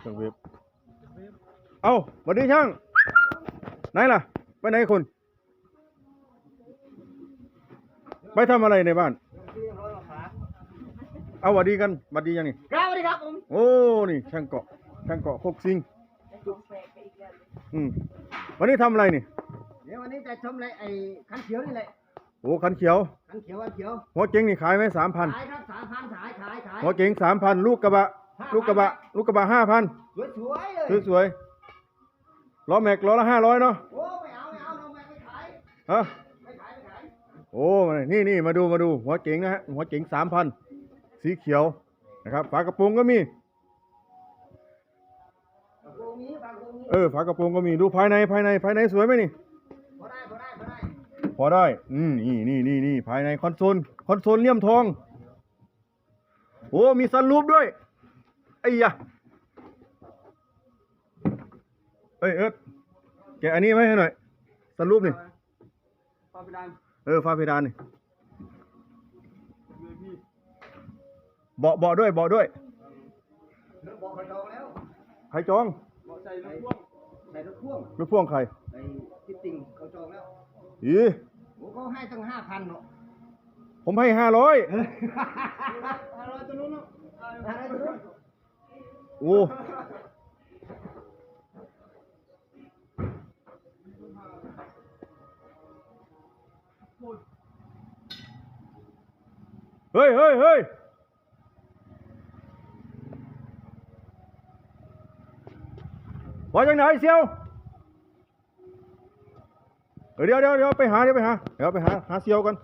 เครื่องเว็บเอ้าสวัสดีช่าง ไหนล่ะ ไปไหนคุณ ไปทำอะไรในบ้าน เอาสวัสดีกันสวัสดียังนี่ ครับสวัสดีครับผมโอ้ นี่ช่างเกาะ ช่างเกาะพกซิง อืม วันนี้ทำอะไรนี่ เดี๋ยววันนี้จะชมเลยไอ้คันเขียวนี่แหละโอ้คันเขียวคันเขียวคันเขียว หัวเก๋งนี่ขายไหมสามพันขายครับสามพันขายขายขายหัวเก๋งสามพันลูกกระบะ ลูกกระบะลูกกระบะห้าพันสวยสวยๆเลยสวยๆล้อแม็กล้อละห้าร้อยเนาะโอ้ไม่เอาไม่เอาน้องแม่ไม่ขายฮะไม่ขายไม่ขายโอ้นี่นี่มาดูมาดูหัวเก๋งนะฮะหัวเก๋งสามพันสีเขียวนะครับฝากระโปรงก็มีบางโรงนี้บางโรงนี้เออฝากระโปรงก็มีดูภายในภายในภายในสวยไหมนี่พอได้พอได้พอได้พอได้อืมนี่นี่นี่นี่ภายในคอนโซลคอนโซลเลี่ยมทองโอ้มีซันรูปด้วย ไอ้ยะเอ้ยเอิร์ดแกะอันนี้ไว้ให้หน่อยซันรูปนี่ปาไปดันเออฟ้าเพดานนี่เบาะเบาะด้วยเบาะด้วยเดี๋ยวบอกเขาจองแล้วใครจองบอกใส่รถพ่วงใส่รถพ่วงไม่พ่วงใครไอ้พิตติงเขาจองแล้วอีโอ้เขาให้ตั้งห้าพันเนาะผมให้ห้าร้อยห้าร้อยตัวนู้นเนาะห้าร้อยตัวนู้น โอ้เฮ้ยเฮ้ยเฮ้ยว่าจังไหนเซียวเออเดี๋ยวเดี๋ยวเดี๋ยวไปหาเดี๋ยวไปหาเดี๋ยวไปหาหาเซียวกัน